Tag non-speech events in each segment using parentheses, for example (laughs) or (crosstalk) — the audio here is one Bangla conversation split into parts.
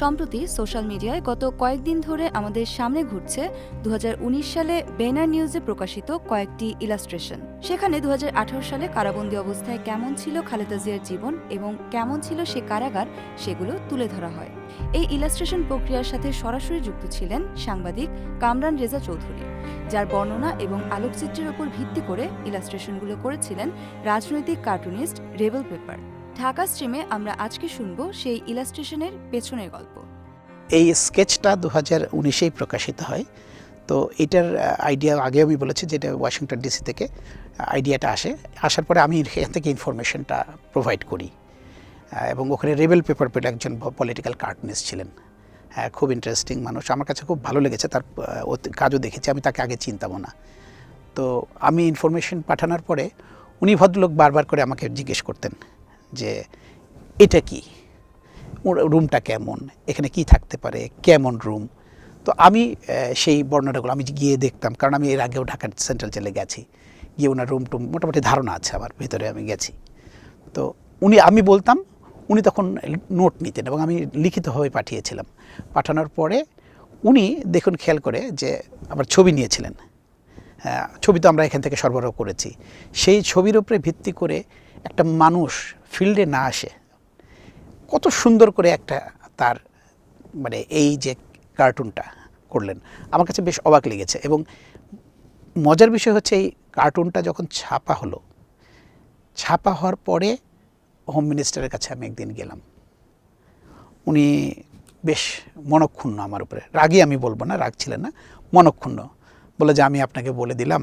সম্প্রতি সোশ্যাল মিডিয়ায় গত কয়েকদিন ধরে আমাদের সামনে ঘুরছে দুহাজার উনিশ সালে বেনার নিউজে প্রকাশিত কয়েকটি ইলাস্ট্রেশন। সেখানে দুহাজার আঠারো সালে কারাবন্দী অবস্থায় কেমন ছিল খালেদা জিয়ার জীবন এবং কেমন ছিল সে কারাগার, সেগুলো তুলে ধরা হয়। এই ইলাস্ট্রেশন প্রক্রিয়ার সাথে সরাসরি যুক্ত ছিলেন সাংবাদিক কামরান রেজা চৌধুরী, যার বর্ণনা এবং আলোকচিত্রের উপর ভিত্তি করে ইলাস্ট্রেশনগুলো করেছিলেন রাজনৈতিক কার্টুনিস্ট রেবেল পেপার। ঢাকা স্ট্রিমে আমরা আজকে শুনব সেই ইলাস্ট্রেশনের পেছনের গল্প। এই স্কেচটা দু হাজার উনিশেই প্রকাশিত হয়। তো এটার আইডিয়া আগে আমি বলেছি যেটা ওয়াশিংটন ডিসি থেকে আইডিয়াটা আসে। আসার পরে আমি এখান থেকে ইনফরমেশনটা প্রোভাইড করি। এবং ওখানে রেবেল পেপার পেলে একজন পলিটিক্যাল কার্টুনিস্ট ছিলেন। হ্যাঁ খুব ইন্টারেস্টিং মানুষ। আমার কাছে খুব ভালো লেগেছে। তার কাজও দেখেছি। আমি তাকে আগে চিনতামও না। তো আমি ইনফরমেশন পাঠানোর পরে উনি ভদ্রলোক বারবার করে আমাকে জিজ্ঞেস করতেন যে এটা কি? রুমটা কেমন? এখানে কি থাকতে পারে? কেমন রুম? তো আমি সেই বর্ণনাগুলো আমি গিয়ে দেখতাম, কারণ আমি এর আগেও ঢাকা সেন্ট্রাল জেলে গেছি। গিয়ে ওনার রুম টুম মোটামুটি ধারণা আছে আমার, ভিতরে আমি গেছি। তো উনি, আমি বলতাম, উনি তখন নোট নিতেন এবং আমি লিখিতভাবে পাঠিয়েছিলাম। পাঠানোর পরে উনি দেখুন খেয়াল করে যে আমার ছবি নিয়েছিলেন। ছবি তো আমরা এখান থেকে সরবরাহ করেছি। সেই ছবির উপরে ভিত্তি করে একটা মানুষ ফিল্ডে না আসে। কত সুন্দর করে একটা তার মানে এই যে কার্টুনটা করলেন। আমার কাছে বেশ অবাক লেগেছে এবং মজার বিষয় হচ্ছে এই কার্টুনটা যখন ছাপা হলো, ছাপা হওয়ার পরে হোম মিনিস্টারের কাছে আমি একদিন গেলাম। উনি বেশ মনক্ষুণ্ণ আমার উপরে। রাগই আমি বলব না, রাগ ছিলেন না, মনক্ষুণ্ণ। বলে যে, আমি আপনাকে বলে দিলাম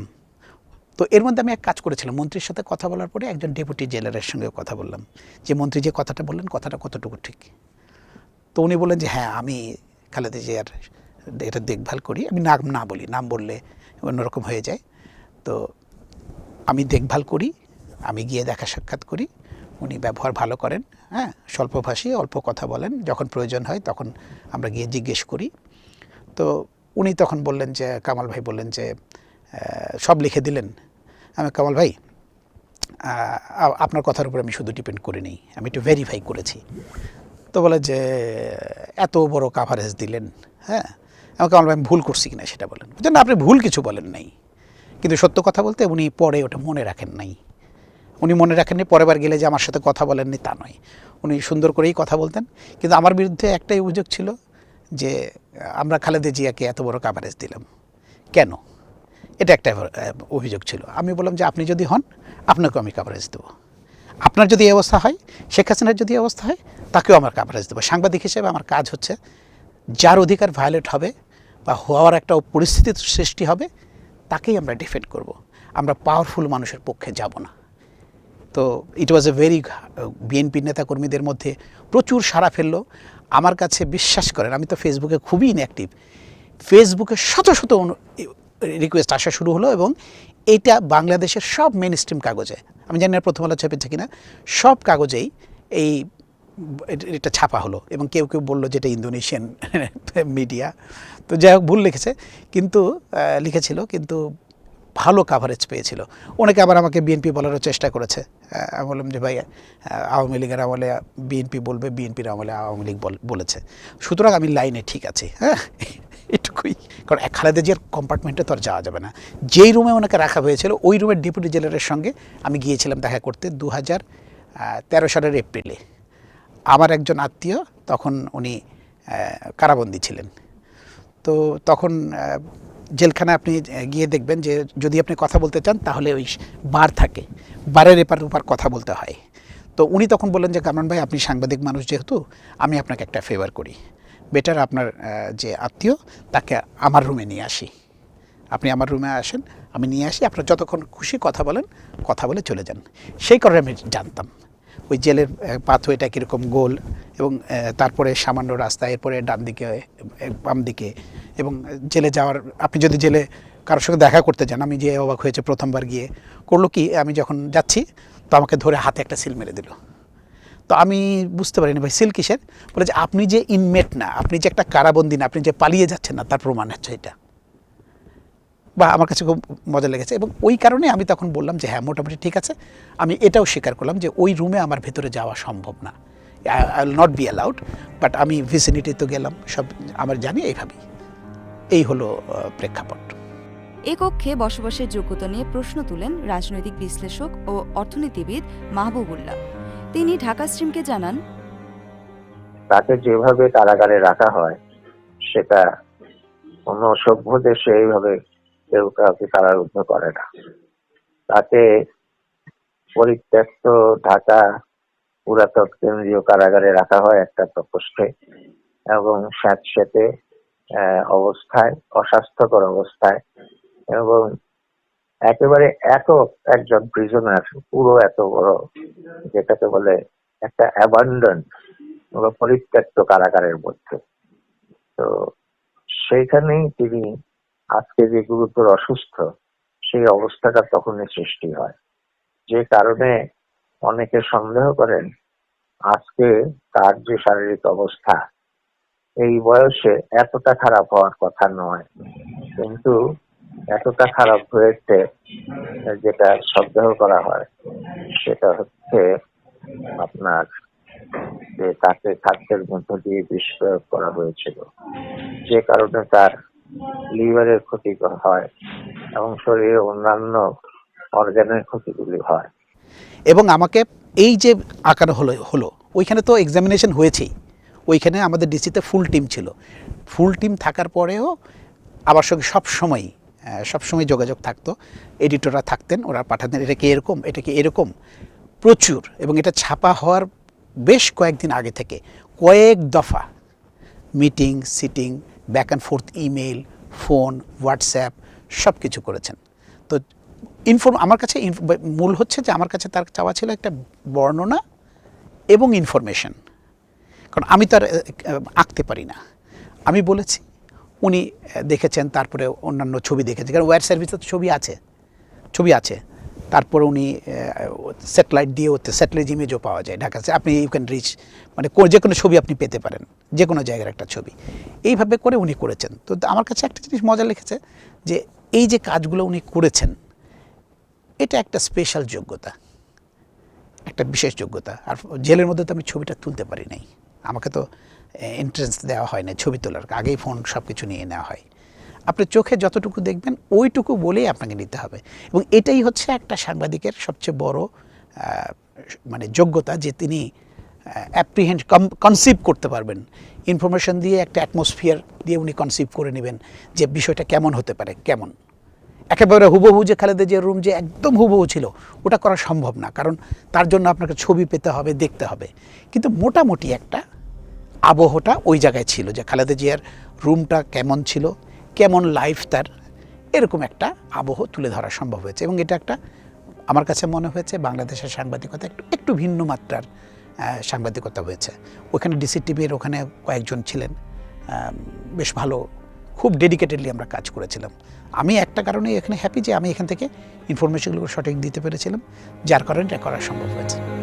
তো এর মধ্যে আমি এক কাজ করেছিলাম। মন্ত্রীর সাথে কথা বলার পরে একজন ডেপুটি জেলারের সঙ্গে কথা বললাম। যে মন্ত্রী যে কথাটা বললেন, কথাটা কতটুকু ঠিক? তো উনি বললেন যে হ্যাঁ আমি খালেদা জিয়ার এটা দেখভাল করি। আমি নাম না বলি, নাম বললে অন্যরকম হয়ে যায়। তো আমি দেখভাল করি, আমি গিয়ে দেখা সাক্ষাৎ করি। উনি ব্যবহার ভালো করেন হ্যাঁ স্বল্পভাষী অল্প কথা বলেন। যখন প্রয়োজন হয় তখন আমরা গিয়ে জিজ্ঞেস করি। তো উনি তখন বললেন যে, কামাল ভাই বললেন যে সব লিখে দিলেন? আমি কামাল ভাই আপনার কথার উপর আমি শুধু ডিপেন্ড করে নেই আমি একটু ভেরিফাই করেছি। তো বলে যে এত বড় কাভারেজ দিলেন হ্যাঁ? আমাকে কামাল ভাই আমি ভুল করছি কিনা সেটা বলেন। বলছেন, না? আপনি ভুল কিছু বলেন নাই। কিন্তু সত্য কথা বলতে উনি পরে ওটা মনে রাখেন নাই। উনি মনে রাখেননি পরের বার গেলে যে আমার সাথে কথা বলেননি তা নয়। উনি সুন্দর করেই কথা বলতেন। কিন্তু আমার বিরুদ্ধে একটাই অভিযোগ ছিল যে আমরা খালেদা জিয়াকে এত বড় কাভারেজ দিলাম। কেন? এটা একটা অভিযোগ ছিল। আমি বললাম যে আপনি যদি হন, আপনাকেও আমি কাভারেজ দেবো। আপনার যদি অবস্থা হয়, শেখ হাসিনার যদি অবস্থা হয়, তাকেও আমার কাভারেজ দেবো। সাংবাদিক হিসেবে আমার কাজ হচ্ছে, যার অধিকার ভায়োলেট হবে বা হওয়ার একটা পরিস্থিতি সৃষ্টি হবে, তাকেই আমরা ডিফেন্ড করব। আমরা পাওয়ারফুল মানুষের পক্ষে যাব না। তো ইট ওয়াজ এ ভেরি বিএনপি নেতাকর্মীদের মধ্যে প্রচুর সাড়া ফেলল। আমার কাছে বিশ্বাস করেন, আমি তো ফেসবুকে খুবই ইনঅ্যাক্টিভ ফেসবুকে শত শত রিকোয়েস্ট আসা শুরু হলো এবং এটা বাংলাদেশের সব মেন স্ট্রিম কাগজে, আমি জানি না প্রথম আলো চেপেছে কিনা, সব কাগজেই এই এটা ছাপা হলো এবং কেউ কেউ বলল যেটা ইন্দোনেশিয়ান (laughs) মিডিয়া তো যাই হোক, ভুল লিখেছে, কিন্তু লিখেছিল, কিন্তু ভালো কাভারেজ পেয়েছিল। অনেকে আবার আমাকে বিএনপি বলারও চেষ্টা করেছে। আমি বললাম যে ভাই আওয়ামী লীগের আমলে বিএনপি বলবে বিএনপির আমলে আওয়ামী লীগ বল- বলেছে। সুতরাং আমি লাইনে ঠিক আছি হ্যাঁ? এটুকুই। কারণ এক খালেদা জিয়ার কম্পার্টমেন্টে তো আর যাওয়া যাবে না। যেই রুমে ওনাকে রাখা হয়েছিল ওই রুমের ডেপুটি জেলারের সঙ্গে আমি গিয়েছিলাম দেখা করতে দু হাজার তেরো সালের এপ্রিলে। আমার একজন আত্মীয় তখন উনি কারাবন্দী ছিলেন। তো তখন আহ, জেলখানায় আপনি গিয়ে দেখবেন যে যদি আপনি কথা বলতে চান তাহলে ওই বার থাকে। বারের এপার ওপার কথা বলতে হয়। তো উনি তখন বললেন যে কামরান ভাই আপনি সাংবাদিক মানুষ যেহেতু আমি আপনাকে একটা ফেভার করি। বেটার আপনার যে আত্মীয়, তাকে আমার রুমে নিয়ে আসি। আপনি আমার রুমে আসেন, আমি নিয়ে আসি, আপনার যতক্ষণ খুশি কথা বলেন, কথা বলে চলে যান। সেই কারণে আমি জানতাম। ওই জেলের পাথওয়েটা কীরকম গোল এবং তারপরে সামান্য রাস্তা, এরপরে ডান দিকে বাম দিকে এবং জেলে যাওয়ার, আপনি যদি জেলে কারোর সঙ্গে দেখা করতে যান, আমি যে অবাক হয়েছে প্রথমবার গিয়ে। করল কি, আমি যখন যাচ্ছি, তো আমাকে ধরে হাতে একটা সিল মেরে দিল। তো আমি বুঝতে পারিনি ভাই সিল কিসের? বলে যে আপনি যে ইনমেট না, আপনি যে একটা কারাবন্দি না, আপনি যে পালিয়ে যাচ্ছেন না, তার প্রমাণ হচ্ছে এটা। বা আমার কাছে খুব মজা লেগেছে এবং ওই কারণে আমি তখন বললাম যে হ্যাঁ মোটামুটি ঠিক আছে। আমি এটাও স্বীকার করলাম যে ওই রুমে আমার ভেতরে যাওয়া সম্ভব না। I will not be allowed but আমি ভিসিনিটি তো গেলাম, সব আমার জানি, এইভাবেই। এই হলো প্রেক্ষাপট। এ কক্ষে বসবাসের যোগ্যতা নিয়ে প্রশ্ন তুলেন রাজনৈতিক বিশ্লেষক ও অর্থনীতিবিদ মাহবুবুল্লাহ। তিনি ঢাকা স্ট্রিমকে জানান, তাকে যেভাবে কারাগারে রাখা হয়, সেটা কোনো সভ্য দেশে এইভাবে কেউ কাউকে কারারুদ্ধ করে না। তাকে পরিত্যক্ত ঢাকা পুরাতন কেন্দ্রীয় কারাগারে রাখা হয় একটা প্রকোষ্ঠে এবং স্যাঁতস্যাঁতে অবস্থায়, অস্বাস্থ্যকর অবস্থায় এবং একেবারে একক একজন প্রিজনার পুরো এত বড়, যেটাকে বলে একটা অ্যাবান্ডন পরিত্যক্ত কারাগারের মধ্যে। তো সেইখানেই তিনি আজকে যে গুরুতর অসুস্থ, সেই অবস্থাটা তখনই সৃষ্টি হয়। যে কারণে অনেকে সন্দেহ করেন, আজকে তার যে শারীরিক অবস্থা, এই বয়সে এতটা খারাপ হওয়ার কথা নয়। কিন্তু এতটা খারাপ হয়েছে যেটা সন্দেহ করা হয়, সেটা হচ্ছে আপনার যে তাকে খাদ্যের মধ্য দিয়ে বিষ প্রয়োগ করা হয়েছিল। যে কারণে তার লিভারের ক্ষতি হয় এবং শরীরের অন্যান্য অর্গানের ক্ষতিগুলি হয়। এবং আমাকে এই যে আঁকানো হলো হলো, ওইখানে তো এক্সামিনেশন হয়েছেই। ওইখানে আমাদের ডিসিতে ফুল টিম ছিল। ফুল টিম থাকার পরেও আমার সঙ্গে সব সময় সব সময় যোগাযোগ থাকতো। এডিটররা থাকতেন, ওরা পাঠাতেন, এটা কি এরকম, এটা কি এরকম? প্রচুর, এবং এটা ছাপা হওয়ার বেশ কয়েকদিন আগে থেকে, কয়েক দফা meeting, sitting back and forth email phone WhatsApp সব কিছু করেছেন। তো ইনফর্ম আমার কাছে মূল হচ্ছে যে আমার কাছে তার চাওয়া ছিল একটা বর্ণনা এবং ইনফরমেশন কারণ আমি তার আঁকতে পারি না। আমি বলেছি উনি দেখেছেন, তারপরে অন্যান্য ছবি দেখেছেন। কারণ ওয়্যার সার্ভিসে তো ছবি আছে ছবি আছে। তারপরে উনি স্যাটেলাইট দিয়ে ওতে স্যাটেলাইট ইমেজও পাওয়া যায় ঢাকাতে আপনি ইউ ক্যান রিচ মানে যে কোনো ছবি আপনি পেতে পারেন, যে কোনো জায়গার একটা ছবি। এইভাবে করে উনি করেছেন। তো আমার কাছে একটা জিনিস মজা লেগেছে যে, এই যে কাজগুলো উনি করেছেন, এটা একটা স্পেশাল যোগ্যতা, একটা বিশেষ যোগ্যতা। আর জেলের মধ্যে তো আমি ছবিটা তুলতে পারি নাই। আমাকে তো এন্ট্রেন্স দেওয়া হয় না, ছবি তোলার, আগেই ফোন সব কিছু নিয়ে নেওয়া হয়। আপনি চোখে যতটুকু দেখবেন, ওইটুকু বলেই আপনাকে নিতে হবে। এবং এটাই হচ্ছে একটা সাংবাদিকের সবচেয়ে বড় মানে যোগ্যতা যে তিনি অ্যাপ্রিহেন্ড কনসিভ করতে পারবেন। ইনফরমেশন দিয়ে একটা অ্যাটমসফিয়ার দিয়ে উনি কনসিভ করে নেবেন যে বিষয়টা কেমন হতে পারে, কেমন। একেবারে হুবহু যে খালেদা যে রুম যে একদম হুবহু ছিল, ওটা করা সম্ভব না। কারণ তার জন্য আপনাকে ছবি পেতে হবে, দেখতে হবে। কিন্তু মোটামুটি একটা আবহটা ওই জায়গায় ছিল যে খালেদা জিয়ার রুমটা কেমন ছিল, কেমন লাইফ তার, এরকম একটা আবহ তুলে ধরা সম্ভব হয়েছে। এবং এটা একটা আমার কাছে মনে হয়েছে বাংলাদেশের সাংবাদিকতা একটু একটু ভিন্ন মাত্রার সাংবাদিকতা হয়েছে। ওখানে ডিসি টিভির ওখানে কয়েকজন ছিলেন বেশ ভালো, খুব ডেডিকেটেডলি আমরা কাজ করেছিলাম। আমি একটা কারণে এখানে হ্যাপি যে আমি এখান থেকে ইনফরমেশনগুলো সঠিক দিতে পেরেছিলাম, যার কারণে এটা করা সম্ভব হয়েছে।